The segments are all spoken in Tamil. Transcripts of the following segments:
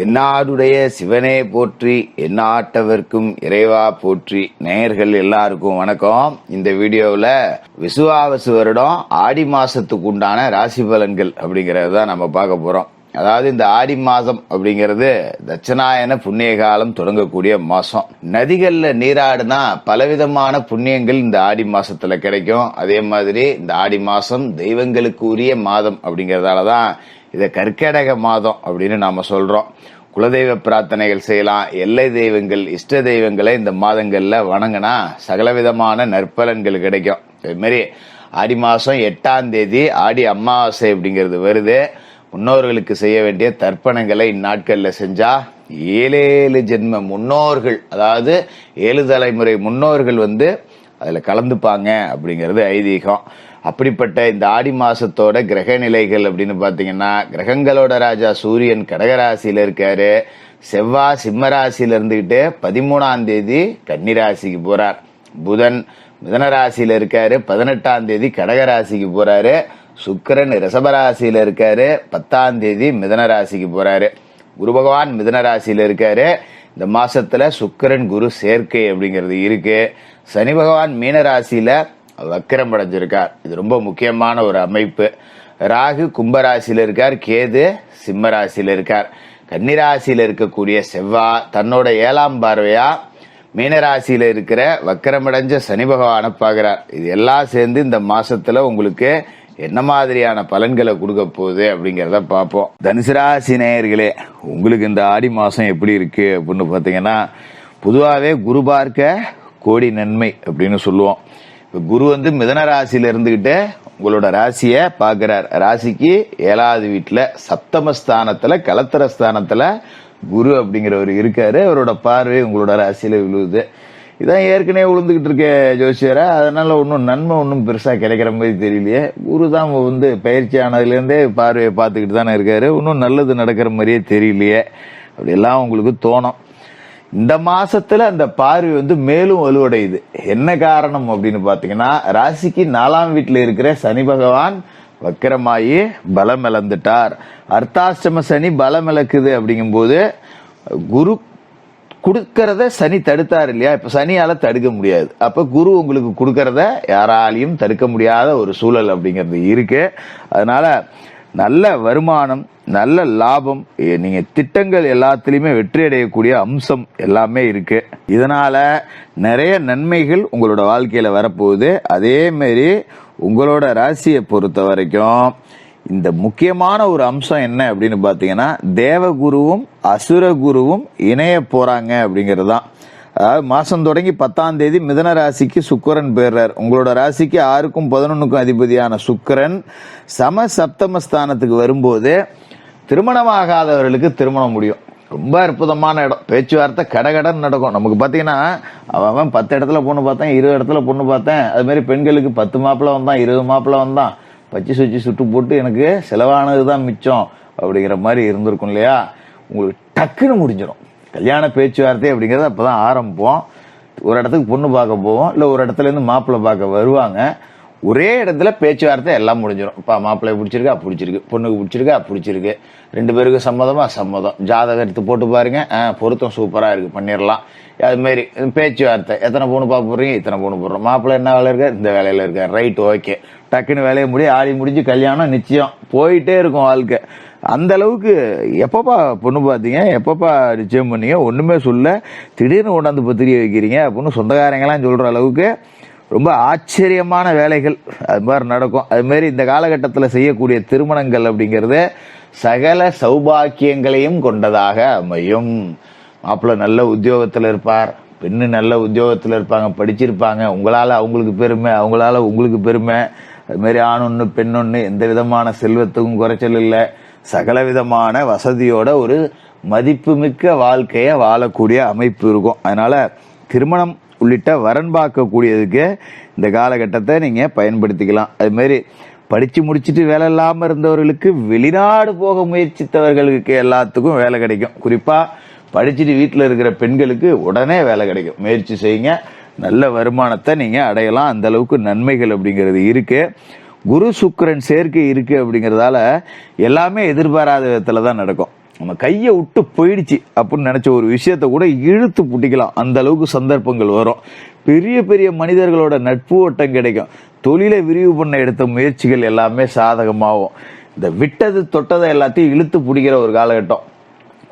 தென்னாடுடைய சிவனே போற்றி எந்நாட்டவர்க்கும் இறைவா போற்றி. நேயர்கள் எல்லாருக்கும் வணக்கம். இந்த வீடியோவில் விசுவாவசு வருடம் ஆடி மாசத்துக்கு உண்டான ராசி பலன்கள் அப்படிங்கறது தான் நம்ம பார்க்க போறோம். அதாவது இந்த ஆடி மாதம் அப்படிங்கிறது தட்சணாயன புண்ணிய காலம் தொடங்கக்கூடிய மாதம் நதிகளில் நீராடுனா பலவிதமான புண்ணியங்கள் இந்த ஆடி மாதத்தில் கிடைக்கும். அதே மாதிரி இந்த ஆடி மாதம் தெய்வங்களுக்கு உரிய மாதம் அப்படிங்கிறதால தான் இதை கற்கடக மாதம் அப்படின்னு நாம் சொல்கிறோம் குலதெய்வ பிரார்த்தனைகள் செய்யலாம். எல்லை தெய்வங்கள் இஷ்ட தெய்வங்களை இந்த மாதங்களில் வணங்கினா சகலவிதமான நற்பலன்கள் கிடைக்கும். இதுமாரி ஆடி மாதம் எட்டாம் தேதி ஆடி அமாவாசை அப்படிங்கிறது வருது. முன்னோர்களுக்கு செய்ய வேண்டிய தர்ப்பணங்களை இந்நாட்களில் செஞ்சா ஏழேழு ஜென்ம முன்னோர்கள் அதாவது ஏழு தலைமுறை முன்னோர்கள் வந்து அதில் கலந்துப்பாங்க அப்படிங்கிறது ஐதீகம். அப்படிப்பட்ட இந்த ஆடி மாசத்தோட கிரக நிலைகள் அப்படின்னு பார்த்தீங்கன்னா கிரகங்களோட ராஜா சூரியன் கடகராசியில் இருக்காரு. செவ்வாய் சிம்மராசியில் இருந்துக்கிட்டு பதிமூணாம் தேதி கன்னிராசிக்கு போகிறார் புதன் மிதனராசியில் இருக்காரு. பதினெட்டாம் தேதி கடகராசிக்கு போகிறாரு சுக்கிரன் ரிஷபராசியில இருக்காரு. பத்தாம் தேதி மிதனராசிக்கு போகிறாரு குரு பகவான் மிதனராசியில் இருக்காரு. இந்த மாசத்துல சுக்கிரன் குரு சேர்க்கை அப்படிங்கிறது இருக்கு. சனி பகவான் மீனராசியில வக்கிரம் அடைஞ்சிருக்கார். இது ரொம்ப முக்கியமான ஒரு அமைப்பு. ராகு கும்பராசியில் இருக்கார். கேது சிம்மராசியில் இருக்கார். கன்னிராசியில் இருக்கக்கூடிய செவ்வா தன்னோட ஏழாம் பார்வையா மீனராசியில் இருக்கிற வக்கரமடைஞ்ச சனி பகவானை பார்க்குறார். இது எல்லாம் சேர்ந்து இந்த மாசத்துல உங்களுக்கு என்ன மாதிரியான பலன்களை கொடுக்க போகுது அப்படிங்கிறத பார்ப்போம். தனுசு ராசி நேயர்களே உங்களுக்கு இந்த ஆடி மாதம் எப்படி இருக்கு அப்படின்னு பார்த்தீங்கன்னா பொதுவாகவே குரு பார்க்க கோடி நன்மை அப்படின்னு சொல்லுவோம். இப்போ குரு வந்து மிதன ராசியில இருந்துகிட்டு உங்களோட ராசியை பார்க்கிறார் ராசிக்கு ஏழாவது வீட்டில் சப்தமஸ்தானத்துல கலத்தர ஸ்தானத்துல குரு அப்படிங்கிறவர் இருக்காரு. அவரோட பார்வை உங்களோட ராசியில விழுவுது. இதான் ஏற்கனவே விழுந்துகிட்டு இருக்க ஜோசியரா. அதனால ஒன்றும் நன்மை ஒன்றும் பெருசாக கிடைக்கிற மாதிரி தெரியலையே. குரு தான் வந்து பயிற்சி ஆனதுலேருந்தே பார்வையை பார்த்துக்கிட்டு தானே இருக்காரு. ஒன்றும் நல்லது நடக்கிற மாதிரியே தெரியலையே. அப்படியெல்லாம் உங்களுக்கு தோணும். இந்த மாசத்துல அந்த பார்வை வந்து மேலும் வலுவடையுது. என்ன காரணம் அப்படின்னு பாத்தீங்கன்னா ராசிக்கு நாலாம் வீட்டில் இருக்கிற சனி பகவான் வக்கரமாயி பலம் இழந்துட்டார். அர்த்தாஷ்டம சனி பலம் இழக்குது அப்படிங்கும்போது குரு கொடுக்கறத சனி தடுத்தார் இல்லையா? இப்ப சனியால தடுக்க முடியாது. அப்ப குரு உங்களுக்கு கொடுக்கறத யாராலையும் தடுக்க முடியாத ஒரு சூழல் அப்படிங்கிறது இருக்கு. அதனால நல்ல வருமானம் நல்ல லாபம் நீங்கள் நீங்க திட்டங்கள் எல்லாத்துலேயுமே வெற்றி அடையக்கூடிய அம்சம் எல்லாமே இருக்கு. இதனால நிறைய நன்மைகள் உங்களோட வாழ்க்கையில வரப்போகுது. அதேமாரி உங்களோட ராசியை பொறுத்த வரைக்கும் இந்த முக்கியமான ஒரு அம்சம் என்ன அப்படின்னு பார்த்தீங்கன்னா தேவகுருவும் அசுரகுருவும் இணைய போறாங்க அப்படிங்கிறது தான் அதாவது மாதம் தொடங்கி பத்தாம் தேதி மிதன ராசிக்கு சுக்கரன் பேர்றார் உங்களோட ராசிக்கு ஆறுக்கும் பதினொன்றுக்கும் அதிபதியான சுக்கரன் சம சப்தமஸ்தானத்துக்கு வரும்போது திருமணமாகாதவர்களுக்கு திருமணம் முடியும். ரொம்ப அற்புதமான இடம். பேச்சுவார்த்தை கடகடன் நடக்கும். நமக்கு பார்த்தீங்கன்னா அவன் அவன் பத்து இடத்துல பொண்ணு பார்த்தேன் இருபது இடத்துல பொண்ணு பார்த்தேன். அதுமாரி பெண்களுக்கு பத்து மாப்பிள்ள வந்தான் இருபது மாப்பிள்ள வந்தான். பச்சை சுச்சி சுட்டு போட்டு எனக்கு செலவானது தான் மிச்சம் அப்படிங்கிற மாதிரி இருந்திருக்கும் இல்லையா? உங்களுக்கு டக்குன்னு முடிஞ்சிடும். கல்யாண பேச்சுவார்த்தை அப்படிங்கிறது அப்பதான் ஆரம்பிப்போம் ஒரு இடத்துக்கு பொண்ணு பார்க்க போவோம். இல்லை ஒரு இடத்துல இருந்து மாப்பிள்ளை பார்க்க வருவாங்க. ஒரே இடத்துல பேச்சுவார்த்தை எல்லாம் முடிஞ்சிடும் இப்போ மாப்பிள்ளை பிடிச்சிருக்கா? பிடிச்சிருக்கு. பொண்ணுக்கு பிடிச்சிருக்கா? பிடிச்சிருக்கு. ரெண்டு பேருக்கும் சம்மதமா? சம்மதம். ஜாதகம் எடுத்து போட்டு பாருங்க. பொருத்தம் சூப்பராக இருக்குது பண்ணிடலாம் அதுமாரி பேச்சுவார்த்தை. எத்தனை பொண்ணு பார்க்க போகிறீங்க இத்தனை பொண்ணு போடுறோம். மாப்பிள்ளை என்ன வேலை இருக்கா இந்த வேலையில் இருக்கார். Right okay. டக்குன்னு வேலையை முடி ஆடி முடிஞ்சு கல்யாணம் நிச்சயம். போயிட்டே இருக்கும் வாழ்க்கை. அந்த அளவுக்கு எப்பப்பா பொண்ணு பார்த்தீங்க? எப்பப்பா நிச்சயம் பண்ணீங்க? ஒன்றுமே சொல்ல. திடீர்னு கொண்டாந்து பத்திரிகை வைக்கிறீங்க அப்படின்னு சொந்தக்காரங்களாம் சொல்கிற அளவுக்கு ரொம்ப ஆச்சரியமான வேலைகள் அது மாதிரி நடக்கும். அதுமாரி இந்த காலகட்டத்தில் செய்யக்கூடிய திருமணங்கள் அப்படிங்கிறது சகல சௌபாக்கியங்களையும் கொண்டதாக அமையும். மாப்பிள்ளை நல்ல உத்தியோகத்தில் இருப்பார். பெண்ணு நல்ல உத்தியோகத்தில் இருப்பாங்க படிச்சிருப்பாங்க. உங்களால் அவங்களுக்கு பெருமை அவங்களால உங்களுக்கு பெருமை. அது மாதிரி ஆணொன்று பெண்ணொன்று எந்த விதமான செல்வத்துக்கும் குறைச்சல் இல்லை. சகல விதமான வசதியோட ஒரு மதிப்புமிக்க வாழ்க்கையை வாழக்கூடிய அமைப்பு இருக்கும். அதனால திருமணம் உள்ளிட்ட வரன் பார்க்கக்கூடியதுக்கு இந்த காலகட்டத்தை நீங்க பயன்படுத்திக்கலாம். அது மாதிரி படிச்சு முடிச்சிட்டு வேலை இல்லாமல் இருந்தவர்களுக்கு வெளிநாடு போக முயற்சித்தவர்களுக்கு எல்லாத்துக்கும் வேலை கிடைக்கும். குறிப்பாக படிச்சுட்டு வீட்டில் இருக்கிற பெண்களுக்கு உடனே வேலை கிடைக்கும். முயற்சி செய்யுங்க. நல்ல வருமானத்தை நீங்கள் அடையலாம். அந்த அளவுக்கு நன்மைகள் அப்படிங்கிறது இருக்கு. குரு சுக்கரன் சேர்க்கை இருக்கு அப்படிங்கிறதால எல்லாமே எதிர்பாராத விதத்துல தான் நடக்கும். நம்ம கையை விட்டு போயிடுச்சு அப்படின்னு நினச்ச ஒரு விஷயத்த கூட இழுத்து பிடிக்கலாம் அந்த அளவுக்கு சந்தர்ப்பங்கள் வரும். பெரிய பெரிய மனிதர்களோட நட்பு ஓட்டம் கிடைக்கும். தொழிலை விரிவு பண்ண எடுத்த முயற்சிகள் எல்லாமே சாதகமாகும். இந்த விட்டது தொட்டதை எல்லாத்தையும் இழுத்து பிடிக்கிற ஒரு காலகட்டம்.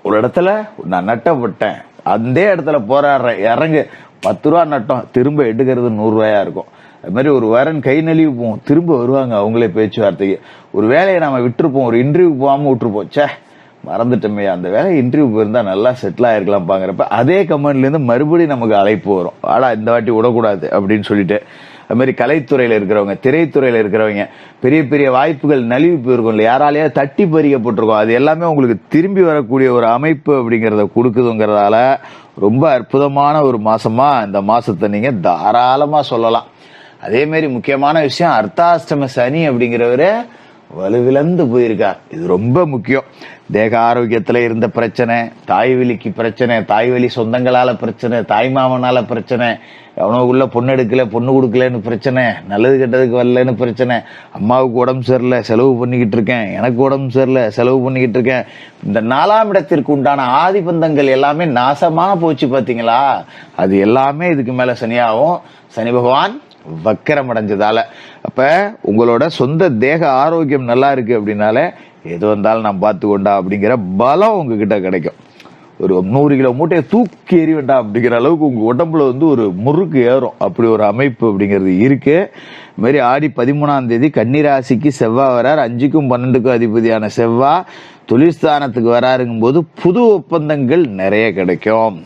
ஒரு இடத்துல நான் நட்டப்பட்டேன். அந்த இடத்துல போராடுறேன். இறங்கு. பத்து ரூபா நட்டம் திரும்ப எடுக்கிறது நூறுரூவாயா இருக்கும். அது மாதிரி ஒரு வரன் கை நழுவி போவோம் திரும்ப வருவாங்க அவங்களே பேச்சுவார்த்தைக்கு. ஒரு வேலையை நாம விட்டுருப்போம். ஒரு இன்டர்வியூ போகாமல் விட்டுருப்போம். சே மறந்துட்டோமே. அந்த வேலை இன்டர்வியூ போயிருந்தா நல்லா செட்டில் ஆயிருக்கலாம் பாங்கிறப்ப அதே கம்பெனிலேருந்து மறுபடியும் நமக்கு அழைப்பு வரும். ஆடா இந்த வாட்டி விடக்கூடாது அப்படின்னு சொல்லிட்டு. அது மாதிரி இருக்கிறவங்க திரைத்துறையில் இருக்கிறவங்க பெரிய பெரிய வாய்ப்புகள் நழுவி போயிருக்கும் இல்லை யாராலேயே தட்டி பறிக்கப்பட்டிருக்கும். அது எல்லாமே உங்களுக்கு திரும்பி வரக்கூடிய ஒரு அமைப்பு அப்படிங்கிறத கொடுக்குதுங்கிறதால ரொம்ப அற்புதமான ஒரு மாசமா இந்த மாசத்தை நீங்க தாராளமா சொல்லலாம். அதே மாதிரி முக்கியமான விஷயம் அர்த்தாஷ்டம சனி அப்படிங்கிறவரு வலுவிழந்து போயிருக்கார் இது ரொம்ப முக்கியம். தேக ஆரோக்கியத்தில் இருந்த பிரச்சனை தாய் வலிக்கு பிரச்சனை தாய் வலி சொந்தங்களால் பிரச்சனை தாய் மாமனால பிரச்சனை உள்ள பொண்ணு எடுக்கல பொண்ணு கொடுக்கலன்னு பிரச்சனை நல்லது கெட்டதுக்கு வரலன்னு பிரச்சனை அம்மாவுக்கு உடம்பு சரியில்லை செலவு பண்ணிக்கிட்டு இருக்கேன் எனக்கு உடம்பு சரியில்லை செலவு பண்ணிக்கிட்டு இருக்கேன். இந்த நாலாம் இடத்திற்கு உண்டான ஆதிபந்தங்கள் எல்லாமே நாசமாக போச்சு பார்த்தீங்களா அது எல்லாமே இதுக்கு மேலே சனியாகும் சனி பகவான் வக்கரம் அடைஞ்சதால அப்போ உங்களோட சொந்த தேக ஆரோக்கியம் நல்லா இருக்கு அப்படின்னாலே எது வந்தாலும் நான் பார்த்து கொண்டா அப்படிங்கிற பலம் உங்ககிட்ட கிடைக்கும். ஒரு நூறு கிலோ மூட்டையை தூக்கி எறி வேண்டாம் அப்படிங்கிற அளவுக்கு உங்கள் உடம்புல வந்து ஒரு முறுக்கு ஏறும். அப்படி ஒரு அமைப்பு அப்படிங்கிறது இருக்கு. இது மாதிரி ஆடி பதிமூணாம் தேதி கன்னிராசிக்கு செவ்வாய் வரார். அஞ்சுக்கும் பன்னெண்டுக்கும் அதிபதியான செவ்வாய் தொழில்ஸ்தானத்துக்கு வராருங்கும் போது புது ஒப்பந்தங்கள் நிறைய கிடைக்கும்.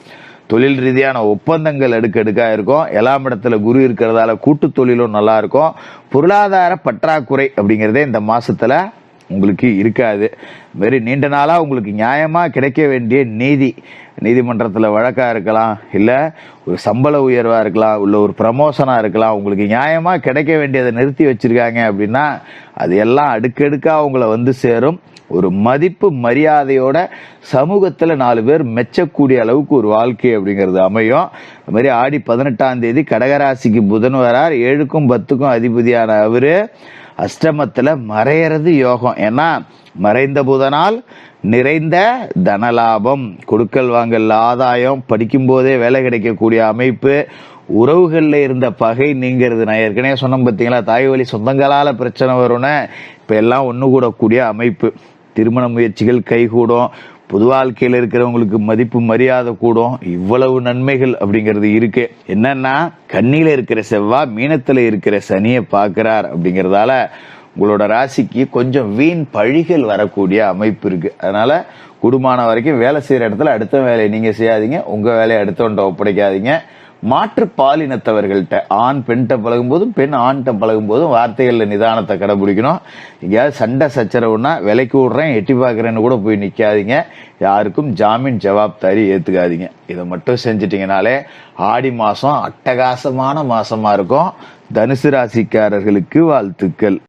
தொழில் ரீதியான ஒப்பந்தங்கள் அடுக்கடுக்கா இருக்கும். எல்லாம் இடத்துல குரு இருக்கிறதால கூட்டு தொழிலும் நல்லா இருக்கும். பொருளாதார பற்றாக்குறை அப்படிங்கிறதே இந்த மாதத்தில் உங்களுக்கு இருக்காது. வெரி நீண்ட நாளாக உங்களுக்கு நியாயமாக கிடைக்க வேண்டிய நீதி. நீதிமன்றத்தில் வழக்காக இருக்கலாம். இல்லை ஒரு சம்பள உயர்வாக இருக்கலாம். இல்லை ஒரு ப்ரமோஷனாக இருக்கலாம். உங்களுக்கு நியாயமாக கிடைக்க வேண்டியதை நிறுத்தி வச்சிருக்காங்க அப்படின்னா அது எல்லாம் அடுக்கடுக்காக உங்களை வந்து சேரும். ஒரு மதிப்பு மரியாதையோட சமூகத்தில் நாலு பேர் மெச்சக்கூடிய அளவுக்கு ஒரு வாழ்க்கை அப்படிங்கிறது அமையும். அது மாதிரி ஆடி பதினெட்டாம் தேதி கடகராசிக்கு புதன் வரார். ஏழுக்கும் பத்துக்கும் அதிபதியான அவர் அஷ்டமத்தில் மறையறது யோகம். ஏன்னா மறைந்த புதனால் நிறைந்த தனலாபம் கொடுக்கல் வாங்கல் ஆதாயம் படிக்கும்போதே வேலை கிடைக்கக்கூடிய அமைப்பு உறவுகளில் இருந்த பகை நீங்கிறது. நான் ஏற்கனவே சொன்னேன் பார்த்தீங்களா தாய் வழி சொந்தங்களால் பிரச்சனை வரும்னு. இப்போ எல்லாம் ஒன்று கூடக்கூடிய அமைப்பு. திருமண முயற்சிகள் கைகூடும். பொது வாழ்க்கையில் இருக்கிறவங்களுக்கு மதிப்பு மரியாதை கூடும். இவ்வளவு நன்மைகள் அப்படிங்கிறது இருக்கு. என்னன்னா கண்ணியில இருக்கிற செவ்வாய் மீனத்துல இருக்கிற சனியை பார்க்கிறார் அப்படிங்கிறதால உங்களோட ராசிக்கு கொஞ்சம் வீண் பழிகள் வரக்கூடிய அமைப்பு இருக்கு. அதனால குடும்பமான வரைக்கும் வேலை செய்யற இடத்துல அடுத்த வேலையை நீங்க செய்யாதீங்க. உங்க வேலையை அடுத்தவன்ட்ட ஒப்படைக்காதீங்க. மாற்று பாலினத்தவர்கள்ட்ட ஆண் பெண்கிட்ட பழகும் போதும் பெண் ஆண்கிட்ட பழகும் போதும் வார்த்தைகளில் நிதானத்தை கடைபிடிக்கணும். எங்கேயாவது சண்டை சச்சரவுன்னா விலைக்கு விடுறேன் எட்டி பார்க்குறேன்னு கூட போய் நிற்காதீங்க யாருக்கும் ஜாமீன் ஜவாப்தாரி ஏற்றுக்காதீங்க இதை மட்டும் செஞ்சிட்டிங்கனாலே ஆடி மாதம் அட்டகாசமான மாதமாக இருக்கும். தனுசு ராசிக்காரர்களுக்கு வாழ்த்துக்கள்.